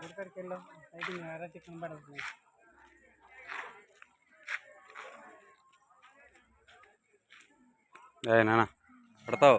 గుడికాడికి వెళ్ళాం లైటింగ్ ఎర్రటి కనబడుతుంది ఏ నాన్న పడతావు.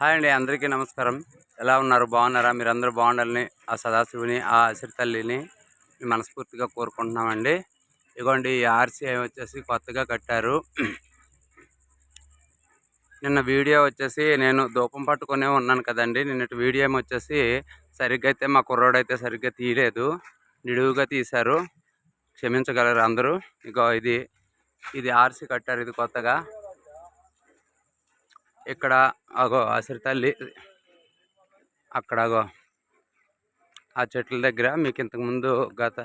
హాయ్ అండి అందరికీ నమస్కారం. ఎలా ఉన్నారు? బాగున్నారా? మీరు అందరూ బాగుండాలని ఆ సదాశివుని ఆ తల్లిని మనస్ఫూర్తిగా కోరుకుంటున్నామండి. ఇగోండి ఈ ఆర్సీ వచ్చేసి కొత్తగా కట్టారు. నిన్న వీడియో వచ్చేసి నేను దూపం పట్టుకునే ఉన్నాను కదండి. నిన్నటి వీడియో వచ్చేసి సరిగ్గా అయితే మా కుర్రోడు అయితే సరిగ్గా తీయలేదు. నిడువుగా తీశారు. క్షమించగలరు అందరూ. ఇగో ఇది ఇది ఆర్సీ కట్టారు ఇది కొత్తగా. ఇక్కడ అగో అసలు తల్లి. అక్కడ అగో. ఆ చెట్ల దగ్గర మీకు ఇంతకుముందు గత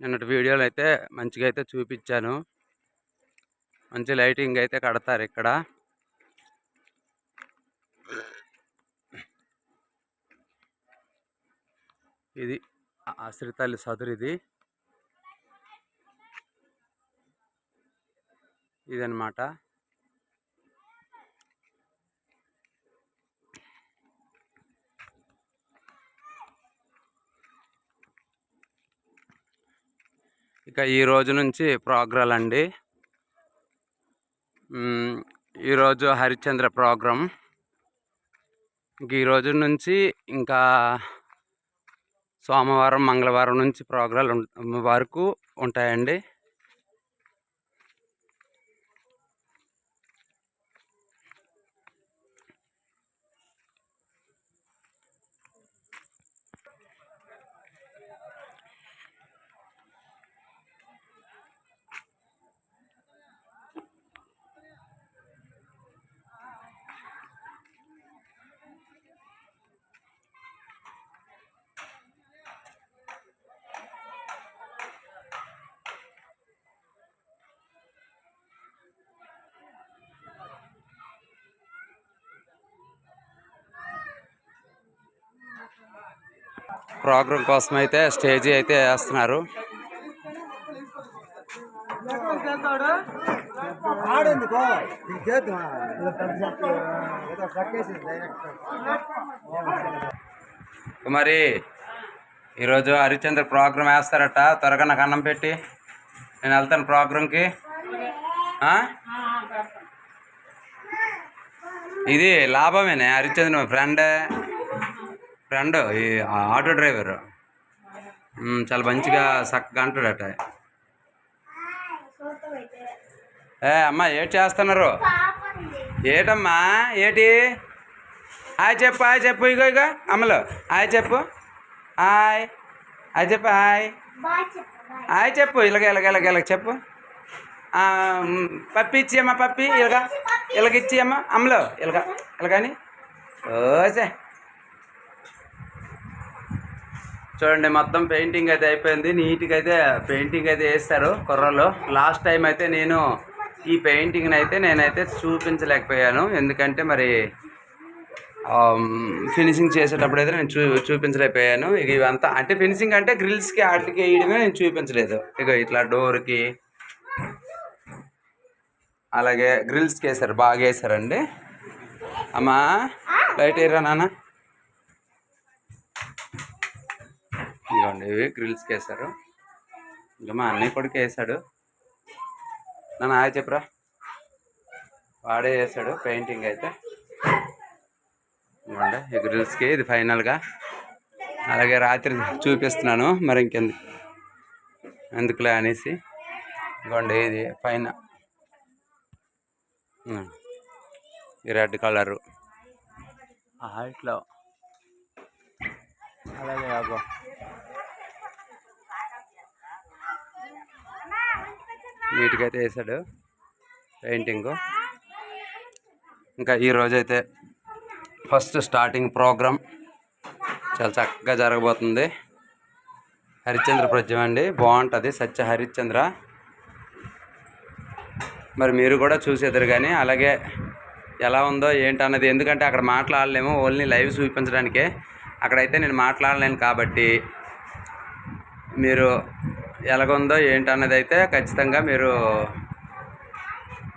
నిన్నటి వీడియోలు అయితే మంచిగా అయితే చూపించాను. మంచి లైటింగ్ అయితే కడతారు ఇక్కడ. ఇది ఆశ్రితాలి సదురు ఇది. ఇదనమాట ఇక ఈ రోజు నుంచి ప్రోగ్రాల్ అండి. ఈరోజు హరిశ్చంద్ర ప్రోగ్రాం. ఇంక ఈ రోజు నుంచి ఇంకా సోమవారం మంగళవారం నుంచి ప్రోగ్రాలు వరకు ఉంటాయండి. ప్రోగ్రాం కోసం అయితే స్టేజీ అయితే వేస్తున్నారు. మరి ఈరోజు హరిశ్చంద్ర ప్రోగ్రాం వేస్తారట. త్వరగా నాకు అన్నం పెట్టి. నేను వెళ్తాను ప్రోగ్రాంకి. ఇది లాభమేనే? హరిశ్చంద్ర ఫ్రెండే ఫ్రెండ్ ఫ్రెండ్ ఈ ఆటో డ్రైవర్. చాలా మంచిగా చక్కగా అంటాడట. ఏ అమ్మా ఏటి చేస్తున్నారు? ఏటమ్మా ఏటి? హాయ్ చెప్పు హాయ్ చెప్పు ఇగో ఇగో అమ్మలు హాయ్ చెప్పు. హాయ్. హాయ్ చెప్పు హాయ్. హాయ్ చెప్పు ఇలాగ ఇలాగ ఇలాగ ఇలాగ చెప్పు. పప్పి ఇచ్చి పప్పి ఇచ్చేయమ్మా పప్పి ఇలాగ ఇలాగ ఇచ్చేయమ్మా. అమ్మలు ఇలాగ ఇలాగని ఓసే చూడండి మొత్తం పెయింటింగ్ అయితే అయిపోయింది. నీట్గా అయితే పెయింటింగ్ అయితే వేస్తారు కుర్రలు. లాస్ట్ టైం అయితే నేను ఈ పెయింటింగ్ని అయితే నేనైతే చూపించలేకపోయాను. ఎందుకంటే మరి ఫినిషింగ్ చేసేటప్పుడు అయితే నేను చూ చూపించలేకపోయాను. ఇక ఇవంతా అంటే ఫినిషింగ్ అంటే గ్రిల్స్కి వాటికి వేయడమే నేను చూపించలేదు. ఇక ఇట్లా డోర్కి అలాగే గ్రిల్స్కి వేసారు బాగా వేసారండి అమ్మా లైట్ వేయరా నాన్న. ఇదిగోండి ఇవి గ్రిల్స్కి వేసారు ఇంకా మా అన్నయ్య కొడుకు వేసాడు నన్ను ఆ చెప్పురా? వాడే వేసాడు పెయింటింగ్ అయితే. ఈ గ్రిల్స్కి ఇది ఫైనల్గా అలాగే రాత్రి చూపిస్తున్నాను మరి ఇంకెందుకు? ఎందుకులే అనేసి. ఇదిగోండి ఇది పైన ఈ రెడ్ కలరు. ఆ హైట్లో అలాగే అగో నీట్గా అయితే వేసాడు పెయింటింగ్. ఇంకా ఈరోజు అయితే ఫస్ట్ స్టార్టింగ్ ప్రోగ్రామ్ చాలా చక్కగా జరగబోతుంది. హరిశ్చంద్ర ప్రజ్యం అండి బాగుంటుంది. సత్య హరిశ్చంద్ర. మరి మీరు కూడా చూసేద్దరు కానీ అలాగే ఎలా ఉందో ఏంటి అన్నది ఎందుకంటే అక్కడ మాట్లాడలేము ఓన్లీ లైవ్ చూపించడానికే. అక్కడైతే నేను మాట్లాడలేను కాబట్టి మీరు ఎలాగుందో ఏంటి అన్నది అయితే ఖచ్చితంగా మీరు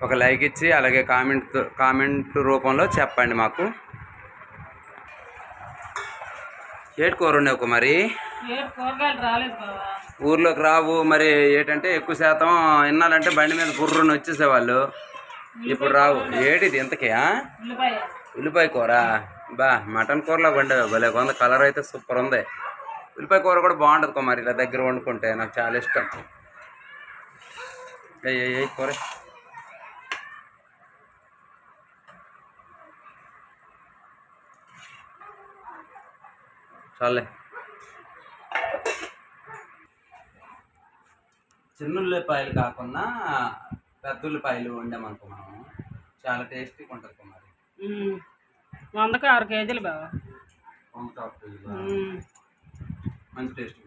ఒక లైక్ ఇచ్చి అలాగే కామెంట్ కామెంట్ రూపంలో చెప్పండి మాకు. ఏటి కూర ఉండవు మరి ఊర్లోకి రావు మరి ఏంటంటే ఎక్కువ శాతం విన్నాలంటే బండి మీద బుర్రని వచ్చేసేవాళ్ళు. ఇప్పుడు రావు. ఏటిది ఇంతకీ? ఉల్లిపాయ. కూర. బా మటన్ కూరలో వండే భలే ఉంది కలర్ అయితే సూపర్ ఉంది. ఉల్లిపాయ కూర కూడా బాగుంటుంది కుమారి ఇలా దగ్గర వండుకుంటే నాకు చాలా ఇష్టం. ఏయ్ కూర. చాలే. చిన్న ఉల్లిపాయలు కాకుండా పెద్ద ఉల్లిపాయలు వండామనుకో మనం. చాలా టేస్టీగా ఉంటుంది కుమారి. వందకు ఆరు కేజీలు బావా. ఉమ్. మంచి టేస్ట్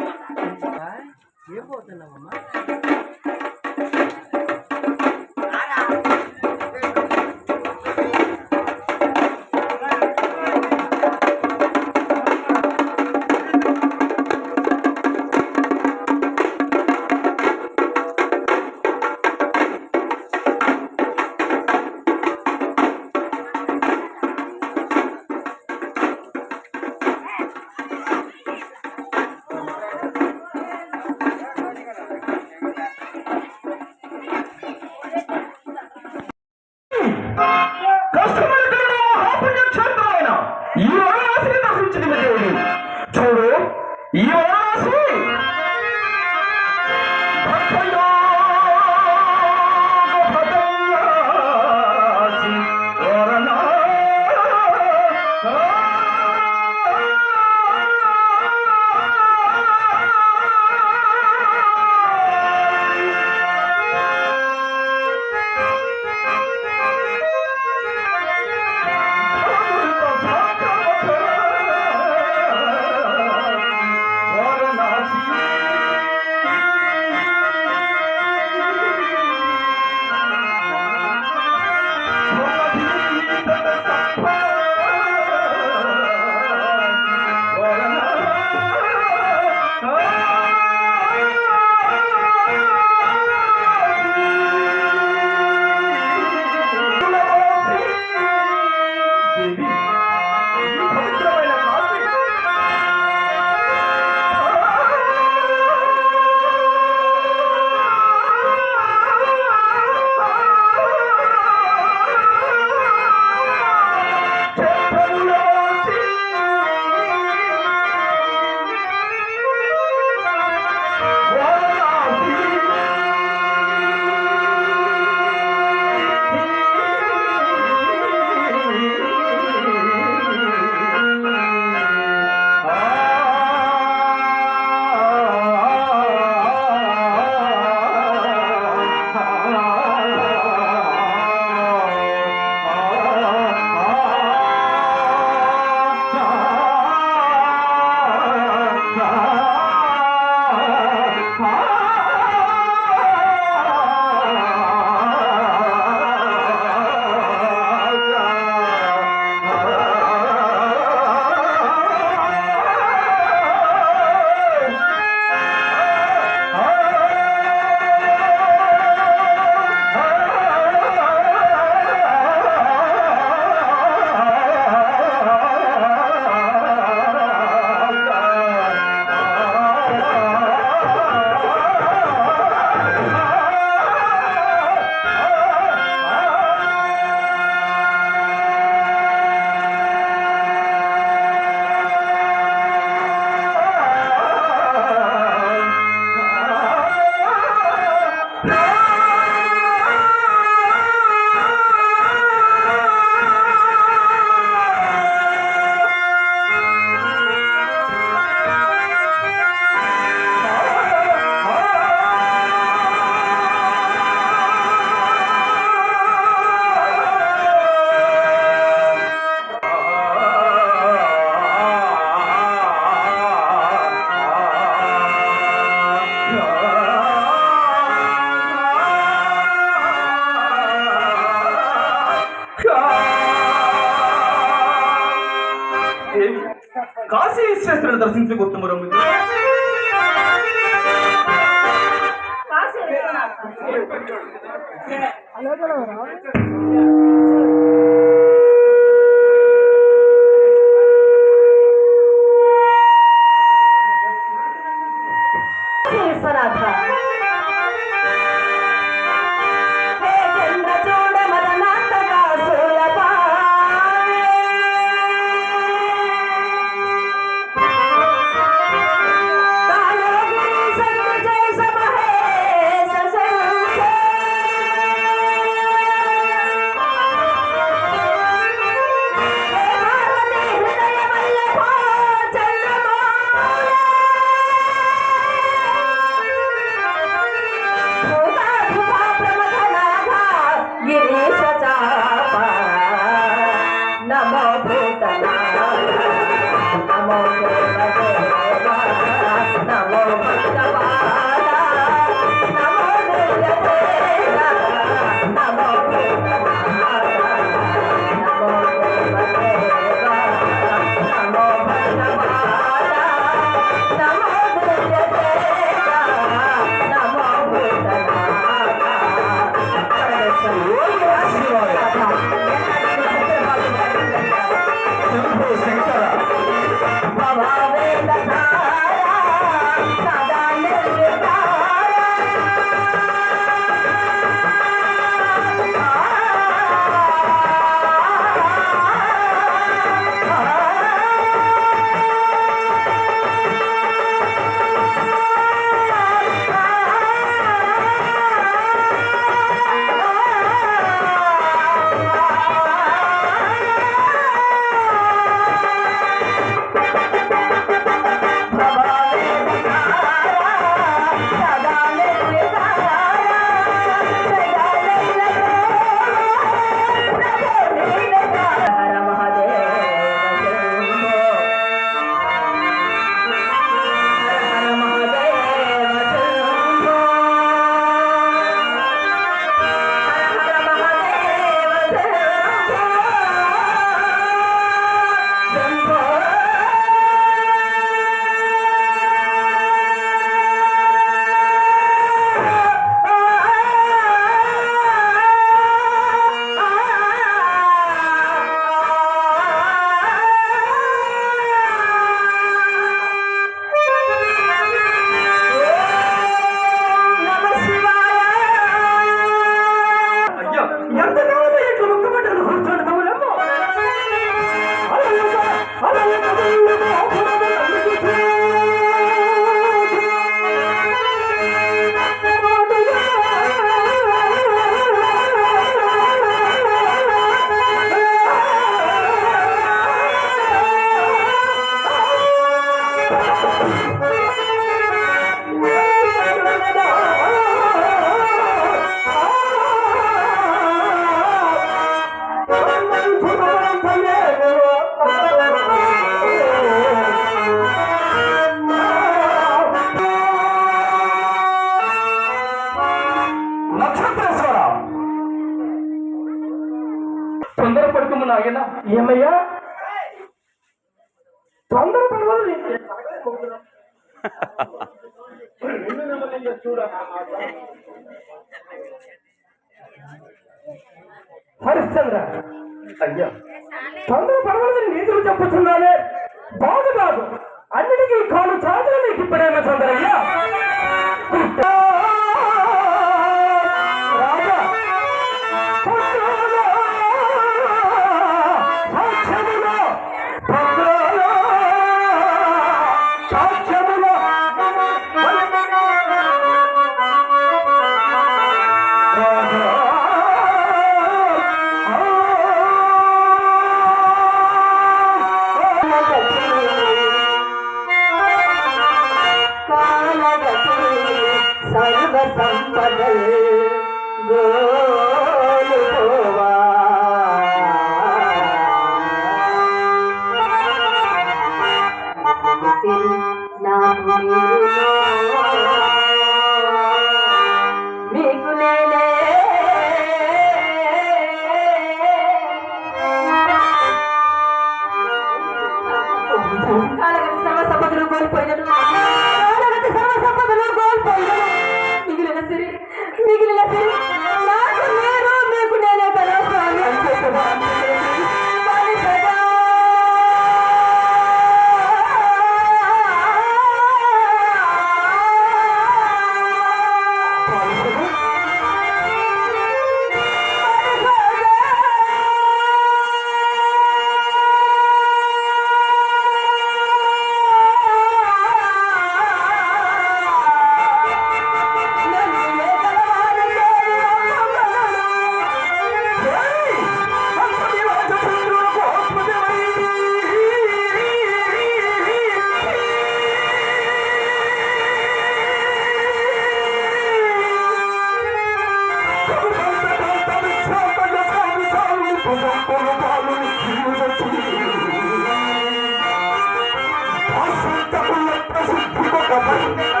অসুবিধা করলে প্রসিদ্ধ কথা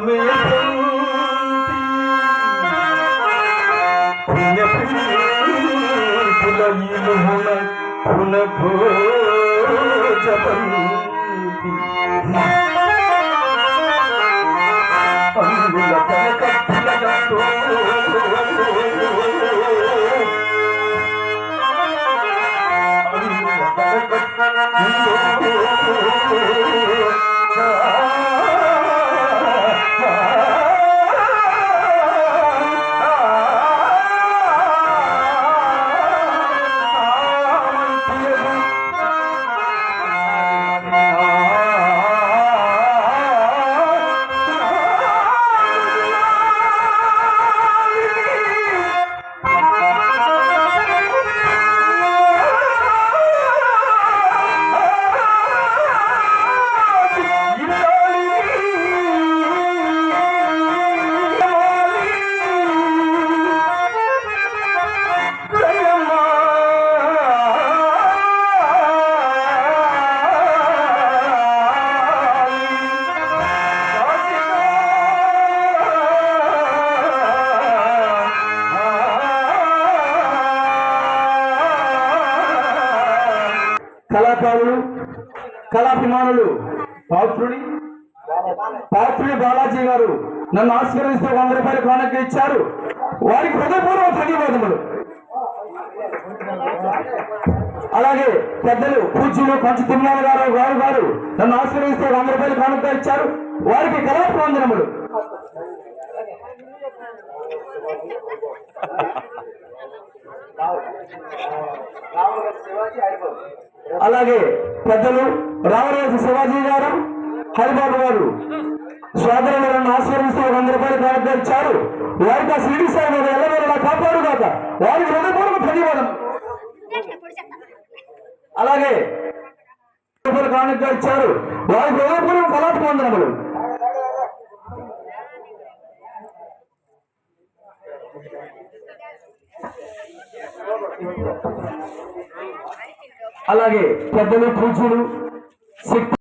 పుణ్య పుణ్య పుల పుల అభిమానులు పాత్రుడి పాత్రుడి బాలాజీ గారు నన్ను ఆశీర్వదిస్తూ వంద రూపాయలు కానుక ఇచ్చారు. వారికి హృదయపూర్వక ధన్యవాదములు. అలాగే పెద్దలు పూజ్యులు పంచ తిరుమల గారు గారు గారు నన్ను ఆశీర్వదిస్తూ వంద రూపాయలు కానుక ఇచ్చారు. వారికి కళాభివందనములు. అలాగే పెద్దలు రామరాజు శివాజీ గారు హరిబాబు గారు. సోదరులు నన్ను ఆశీర్వదిస్తూ వంద రూపాయలు కానుక ఇచ్చారు వారికి ఆ సిడి సాయి మీద ఎల్లవేళ కాపాడు కాక వారికి హృదయపూర్వక ధన్యవాదం. అలాగే రూపాయలు కానుక ఇచ్చారు వారికి హృదయపూర్వక కళాత్మ వందనములు అలాగే పెద్దలు పూజలు Sick.